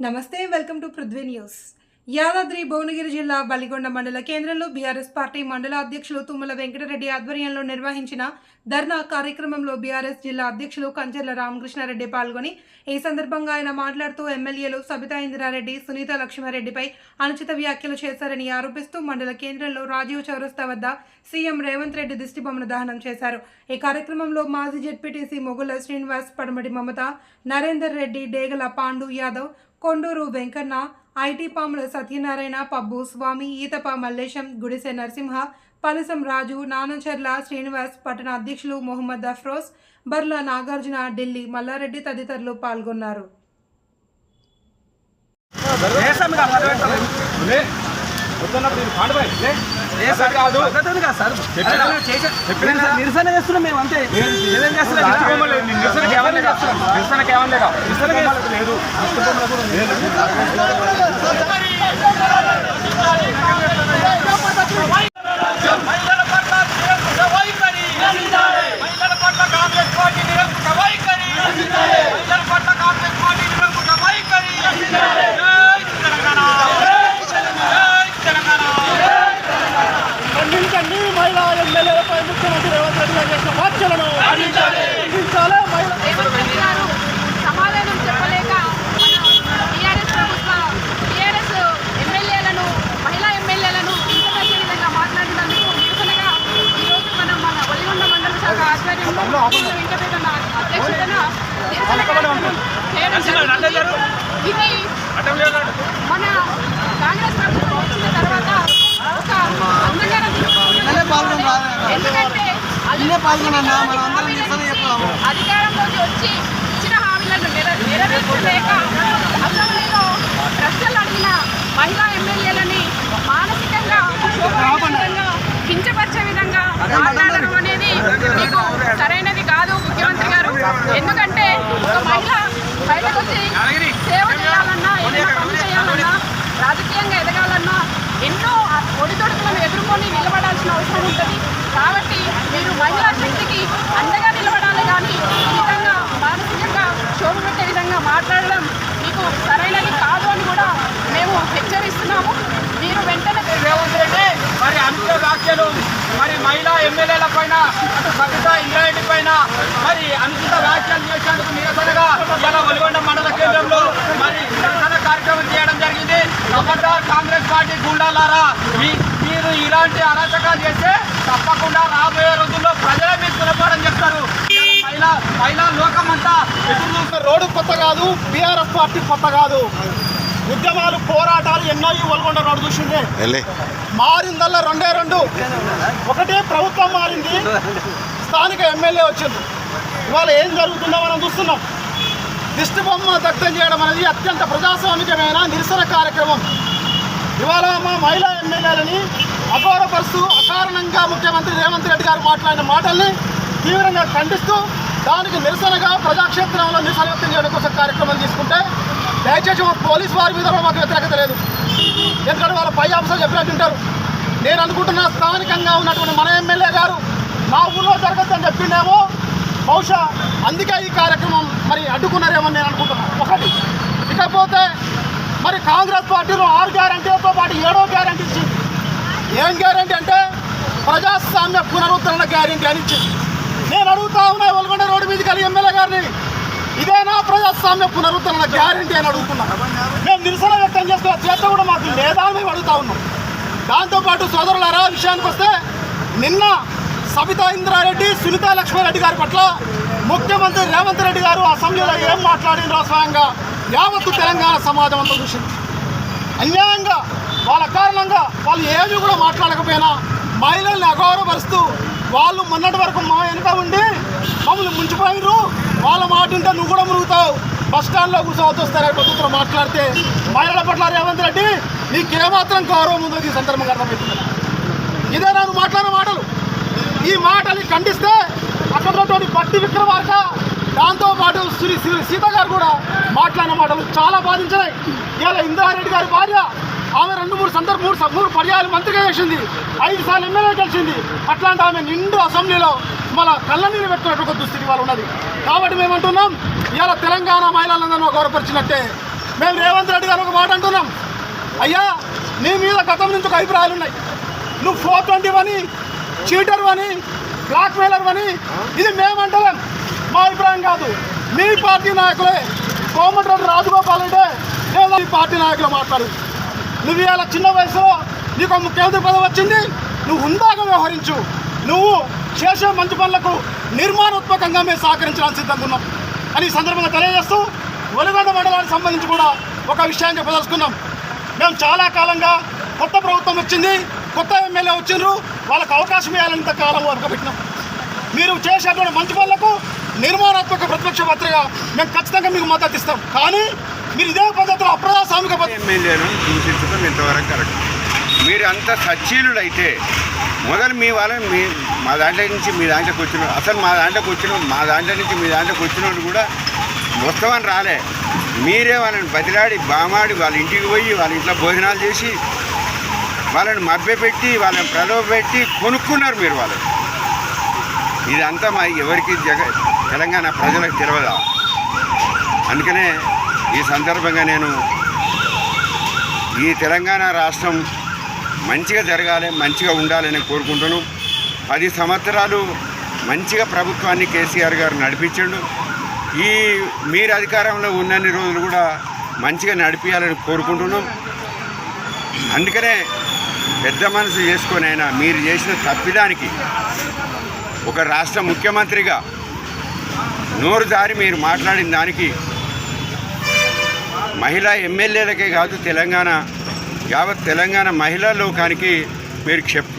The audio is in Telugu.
నమస్తే welcome to Prithvi news. Yadadri Bhuvanagiri జిల్లా బలిగొండ మండల కేంద్రంలో బీఆర్ఎస్ పార్టీ మండల అధ్యక్షులు తుమ్మల వెంకటరెడ్డి ఆధ్వర్యంలో నిర్వహించిన ధర్నా కార్యక్రమంలో బీఆర్ఎస్ జిల్లా అధ్యక్షులు కంచెర్ల రామకృష్ణారెడ్డి పాల్గొని ఈ సందర్భంగా ఆయన మాట్లాడుతూ ఎమ్మెల్యేలు సబితా ఇందిరారెడ్డి సునీత లక్ష్మారెడ్డిపై అనుచిత వ్యాఖ్యలు చేశారని ఆరోపిస్తూ మండల కేంద్రంలో రాజీవ్ చౌరస్తా వద్ద సీఎం రేవంత్ రెడ్డి దిష్టిబొమ్మను దహనం చేశారు. ఈ కార్యక్రమంలో మాజీ ZPTC Mogula Srinivas Padamati Mamata Narender Reddy Degala Pandu Yadav Konduru Venkanna IT Pamula Satyanarayana Pabbu Swamy Eethapa Mallesham Gudise Narasimha పలసం రాజు నానచెర్ల శ్రీనివాస్ పట్టణ అధ్యక్షులు మొహమ్మద్ అఫ్రోజ్ బర్ల నాగార్జున ఢిల్లీ మల్లారెడ్డి తదితరులు పాల్గొన్నారు. నిరసన చేస్తున్నాం మేము అంతే. ఏమేం మహిళల పట్ల నిరంకుశ వైఖరి మహిళల పట్ల కాంగ్రెస్ పార్టీ నిరంకుశ వైఖరి మహిళల పట్ల కాంగ్రెస్ పార్టీ నిరంకుశ వైఖరి జై తెలంగాణ జై తెలంగాణ ఖండించండి మహిళా ఎమ్మెల్యేలపై ముఖ్యమంత్రి రేవంత్ రెడ్డి గారు చేసిన వ్యాఖ్యలను ఖండించాలి మహిళా రేవంత్ రెడ్డి గారు సమాధానం చెప్పలేక మన టీఆర్ఎస్ ప్రభుత్వ టీఆర్ఎస్ ఎమ్మెల్యేలను మహిళా ఎమ్మెల్యేలను కించపరిచే విధంగా మాట్లాడినందుకు నిరసనగా ఈరోజు మనం మన ఒలిగొండ మండల శాఖ ఆధ్వర్యంలో తుమ్మల వెంకటరెడ్డి అధ్యక్షతన నిరసన కార్యక్రమం చేయడం జరిగింది. ఇది మన కాంగ్రెస్ ప్రభుత్వం వచ్చిన తర్వాత ఎందుకంటే అధికారంలోకి వచ్చి ఇచ్చిన హామీలను నెర- నెరవేర్చలేక అసెంబ్లీలో ప్రశ్నలు అడిగిన మహిళా ఎమ్మెల్యేలని మానసికంగా క్షోభపరిచే విధంగా కించపరిచే విధంగా మాట్లాడడం అనేది మీకు సరైనది కాదు ముఖ్యమంత్రి గారు ఎందుకంటే ఒక మహిళ బయటకు వచ్చి సేవ చేయాలన్నా ఏదైనా పని చేయాలన్నా రాజకీయంగా ఎదగాలన్నా ఎన్నో ఒడిదొడుకులను ఎదుర్కొని నిలబడాల్సిన అవసరం ఉంటుంది కాబట్టి మీరు మహిళా శక్తికి అండగా నిలబడాలి కానీ ఈ విధంగా మానసికంగా క్షోభ పెట్టే విధంగా మాట్లాడడం మీకు సరైనది కాదు అని కూడా మేము హెచ్చరిస్తున్నాము. మీరు వెంటనే రేవంత్ రెడ్డి మరి అనుకున్న వ్యాఖ్యలు మరి మహిళా ఎమ్మెల్యేల పైన అటు సబితా ఇంద్రారెడ్డి పైన మరి అనుచిత వ్యాఖ్యలు చేసేందుకు నిరసనగా ఇలా ఒలిగొండ మండల కేంద్రంలో మరి నిరసన కార్యక్రమం చేయడం జరిగింది. కాంగ్రెస్ పార్టీ గుండాలారా మీ మీరు ఇలాంటి అరాచకాలు చేస్తే తప్పకుండా రాబోయే రోజుల్లో ప్రజలే మీకు నిలబడని చెప్తారు. మహిళా మహిళా లోకమంతా ఎదురు రోడ్డు కొత్త కాదు బీఆర్ఎస్ పార్టీ కొత్త కాదు. ఉద్యమాలు పోరాటాలు ఎన్నో ఈ రోడ్డు చూసిందే. మారిందల్లా రెండే రెండు. ఒకటే ప్రభుత్వం మారింది స్థానిక ఎమ్మెల్యే వచ్చింది ఇవాళ ఏం జరుగుతుందో మనం చూస్తున్నాం. దిష్టి బొమ్మ దగ్ధం చేయడం అనేది అత్యంత ప్రజాస్వామికమైన నిరసన కార్యక్రమం. ఇవాళ మా మహిళా ఎమ్మెల్యేలని అగౌరవపరుస్తూ అకారణంగా ముఖ్యమంత్రి రేవంత్ రెడ్డి గారు మాట్లాడిన మాటల్ని తీవ్రంగా ఖండిస్తూ దానికి నిరసనగా ప్రజాక్షేత్రంలో నిరసన వ్యక్తం చేయడం కోసం కార్యక్రమం తీసుకుంటే దయచేసి మా పోలీస్ వారి మీద మాకు వ్యతిరేకత లేదు. ఎందుకంటే వాళ్ళ పై అంశాలు చెప్పినట్టుంటారు నేను అనుకుంటున్న స్థానికంగా ఉన్నటువంటి మన ఎమ్మెల్యే గారు మా ఊళ్ళో జరగద్దని చెప్పిండేమో. బహుశా అందుకే ఈ కార్యక్రమం మరి అడ్డుకున్నారేమో నేను అనుకుంటున్నాను ఒకటి. ఇకపోతే మరి కాంగ్రెస్ పార్టీలో ఆరు గ్యారంటీలతో పాటు ఏడో గ్యారంటీ ఇచ్చింది. ఏం గ్యారంటీ అంటే ప్రజాస్వామ్య పునరుద్ధరణ గ్యారంటీ అని ఇచ్చింది. నేను అడుగుతా ఉన్నా ఒల్గొండ రోడ్డు మీదకి వెళ్ళి ఎమ్మెల్యే గారిని. ఇదేనా ప్రజాస్వామ్య పునరుద్ధరణ గ్యారంటీ అని అడుగుతున్నా. మేము నిరసన వ్యక్తం చేస్తున్న చేత కూడా మాకు లేదా అని మేము అడుగుతా ఉన్నాం. దాంతోపాటు సోదరులారా విషయానికి వస్తే నిన్న సబితా ఇంద్రారెడ్డి సునీతా లక్ష్మారెడ్డి గారి పట్ల ముఖ్యమంత్రి రేవంత్ రెడ్డి గారు అసెంబ్లీలో ఏం మాట్లాడిందో స్వయంగా యావత్తు తెలంగాణ సమాజం అంతా చూసింది. అన్యాయంగా వాళ్ళ కారణంగా వాళ్ళు ఏమీ కూడా మాట్లాడకపోయినా మహిళల్ని అగౌరవపరుస్తూ వాళ్ళు మొన్నటి వరకు మా వెనుక ఉండి మమ్మల్ని ముంచిపోయినరు వాళ్ళ మాట ఉంటే నువ్వు కూడా మునుగుతావు. బస్ స్టాండ్లో కూర్చోవద్దు వస్తారే పద్ధతిలో మాట్లాడితే మహిళల పట్ల రేవంత్ రెడ్డి నీకేమాత్రం గౌరవం ఉందో ఈ సందర్భంగా అర్థమవుతుంది. ఇదే నాకు మాట్లాడిన మాటలు. ఈ మాటని ఖండిస్తే అక్కడ ఉన్నటువంటి పట్టి విక్రమార్క దాంతో పాటు శ్రీ శ్రీ సీత గారు కూడా మాట్లాడిన మాటలు చాలా బాధించినాయి. ఇలా ఇందిరారెడ్డి గారి భార్య ఆమె రెండు మూడు సందర్భ మూడు మూడు పర్యాలు మంత్రిగా చేసింది. ఐదు సార్లు ఎమ్మెల్యే గెలిచింది. అట్లాంటి ఆమె నిండు అసెంబ్లీలో మన కళ్ళ నీళ్ళు పెట్టుకున్నట్టు ఒక దుస్థితి వాళ్ళు ఉన్నది. కాబట్టి మేమంటున్నాం ఇవాళ తెలంగాణ మహిళలందరూ గౌరవపరిచినట్టే. మేము రేవంత్ రెడ్డి గారు ఒక మాట అంటున్నాం. అయ్యా నీ మీద గతం నుంచి ఒక అభిప్రాయాలు ఉన్నాయి. నువ్వు ఫోర్ ట్వంటీ అని చీటర్ అని బ్లాక్ మెయిలర్ అని ఇది మేమంటలేం. మా అభిప్రాయం కాదు. మీ పార్టీ నాయకులే కోమటిరెడ్డి రాజగోపాల్ రెడ్డి లేదా ఈ పార్టీ నాయకులు మాట్లాడు నువ్వు ఇవాళ చిన్న వయసులో నీకు ఒక ముఖ్యమంత్రి పదవి వచ్చింది. నువ్వు ఉందాక వ్యవహరించు. నువ్వు చేసే మంచి పనులకు నిర్మాణాత్మకంగా మేము సహకరించడానికి సిద్ధంగా ఉన్నాం. అని ఈ సందర్భంగా తెలియజేస్తూ ఒలిగొండ మండలానికి సంబంధించి కూడా ఒక విషయాన్ని చెప్పదలుచుకున్నాం. మేము చాలా కాలంగా కొత్త ప్రభుత్వం వచ్చింది. కొత్త ఎమ్మెల్యే వచ్చిండ్రు. వాళ్ళకి అవకాశం ఇవ్వాలంత కాలం వరకబెట్టినాం మీరు చేసేటువంటి మంచి పనులకు నిర్మాణాత్మక ప్రతిపక్ష పత్రిక మేము ఖచ్చితంగా మీకు మద్దతు ఇస్తాం. కానీ మీరు ఇదే పద్ధతిలో అప్రజాస్వామిక ఎమ్మెల్యేను హింసించడం ఇంతవరకు కరెక్ట్. మీరు అంత సచ్చీలుడైతే మొదలు మీ వాళ్ళని మీ మా దాంట్లో నుంచి మీ దాంట్లోకి వచ్చిన అసలు మా దాంట్లోకి వచ్చిన మా దాంట్లో నుంచి మీ దాంట్లోకి వచ్చిన కూడా మొత్తం రాలే. మీరే వాళ్ళని బతిలాడి బామాడి వాళ్ళ ఇంటికి పోయి వాళ్ళ ఇంట్లో భోజనాలు చేసి వాళ్ళని మభ్యపెట్టి వాళ్ళని ప్రలోభపెట్టి కొనుక్కున్నారు మీరు వాళ్ళని ఇదంతా మా ఎవరికి జగ తెలంగాణ ప్రజలకు తెలియదా అందుకనే ఈ సందర్భంగా నేను ఈ తెలంగాణ రాష్ట్రం మంచిగా జరగాలి మంచిగా ఉండాలని కోరుకుంటున్నాను. పది సంవత్సరాలు మంచిగా ప్రభుత్వాన్ని కేసీఆర్ గారు నడిపించాడు. ఈ మీరు అధికారంలో ఉన్నన్ని రోజులు కూడా మంచిగా నడిపించాలని కోరుకుంటున్నాం. అందుకనే పెద్ద మనసు చేసుకొని అయినా మీరు చేసిన తప్పిదానికి ఒక రాష్ట్ర ముఖ్యమంత్రిగా నోరు దారి మీరు మాట్లాడిన దానికి మహిళా ఎమ్మెల్యేలకే కాదు తెలంగాణ యావత్ తెలంగాణ మహిళా లోకానికి మీరు క్షప్